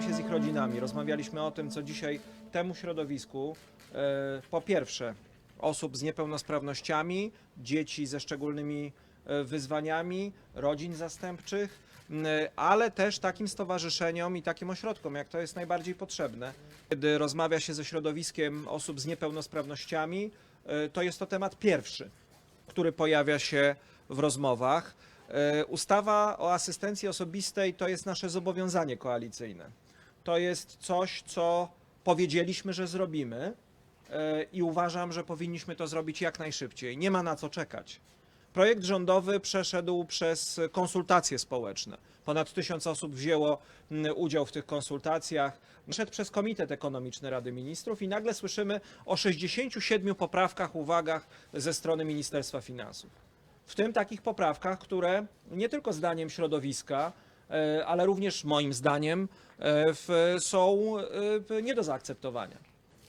spotkałem się z ich rodzinami, rozmawialiśmy o tym, co dzisiaj temu środowisku, e, po pierwsze, osób z niepełnosprawnościami, dzieci ze szczególnymi e, wyzwaniami, rodzin zastępczych, ale też takim stowarzyszeniom i takim ośrodkom, jak to jest najbardziej potrzebne. Kiedy rozmawia się ze środowiskiem osób z niepełnosprawnościami, e, to jest to temat pierwszy, który pojawia się w rozmowach. E, Ustawa o asystencji osobistej to jest nasze zobowiązanie koalicyjne. To jest coś, co powiedzieliśmy, że zrobimy e, i uważam, że powinniśmy to zrobić jak najszybciej. Nie ma na co czekać. Projekt rządowy przeszedł przez konsultacje społeczne. Ponad tysiąc osób wzięło udział w tych konsultacjach. Przeszedł przez Komitet Ekonomiczny Rady Ministrów i nagle słyszymy o 67 poprawkach, uwagach ze strony Ministerstwa Finansów. W tym takich poprawkach, które nie tylko zdaniem środowiska, e, ale również moim zdaniem e, są e, nie do zaakceptowania.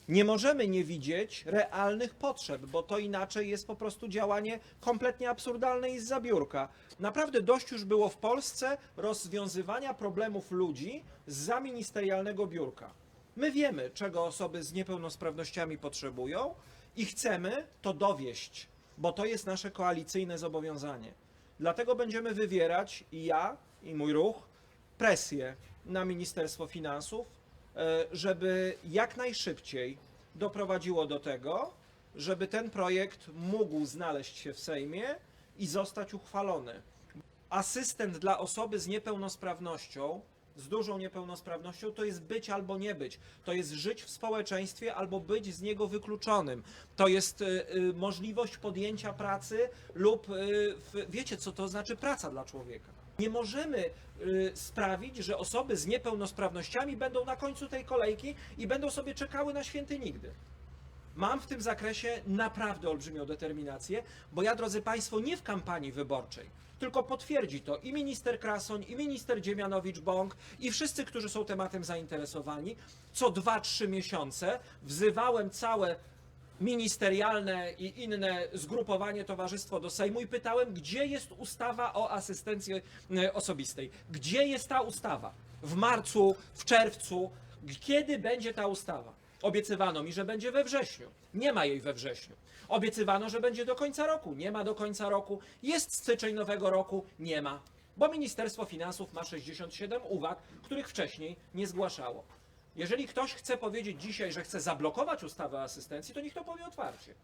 Nie możemy nie widzieć realnych potrzeb, bo to inaczej jest po prostu działanie kompletnie absurdalne i z zabiórka. Naprawdę dość już było w Polsce rozwiązywania problemów ludzi z ministerialnego biurka. My wiemy, czego osoby z niepełnosprawnościami potrzebują i chcemy to dowieść, bo to jest nasze koalicyjne zobowiązanie. Dlatego będziemy wywierać i ja, i mój ruch presję na Ministerstwo Finansów, e, żeby jak najszybciej doprowadziło do tego, żeby ten projekt mógł znaleźć się w Sejmie i zostać uchwalony. Asystent dla osoby z niepełnosprawnością, z dużą niepełnosprawnością, to jest być albo nie być. To jest żyć w społeczeństwie albo być z niego wykluczonym. To jest y, y, możliwość podjęcia pracy lub y, w, wiecie, co to znaczy praca dla człowieka. Nie możemy y, sprawić, że osoby z niepełnosprawnościami będą na końcu tej kolejki i będą sobie czekały na święty nigdy. Mam w tym zakresie naprawdę olbrzymią determinację, bo ja, drodzy Państwo, nie w kampanii wyborczej, tylko potwierdzi to i minister Krasoń, i minister Dziemianowicz-Bąk, i wszyscy, którzy są tematem zainteresowani. Co 2-3 miesiące wzywałem całe ministerialne i inne zgrupowanie, towarzystwo do Sejmu i pytałem, gdzie jest ustawa o asystencji e, osobistej? Gdzie jest ta ustawa? W marcu, w czerwcu, kiedy będzie ta ustawa? Obiecywano mi, że będzie we wrześniu. Nie ma jej we wrześniu. Obiecywano, że będzie do końca roku. Nie ma do końca roku. Jest styczeń nowego roku. Nie ma. Bo Ministerstwo Finansów ma 67 uwag, których wcześniej nie zgłaszało. Jeżeli ktoś chce powiedzieć dzisiaj, że chce zablokować ustawę o asystencji, to niech to powie otwarcie.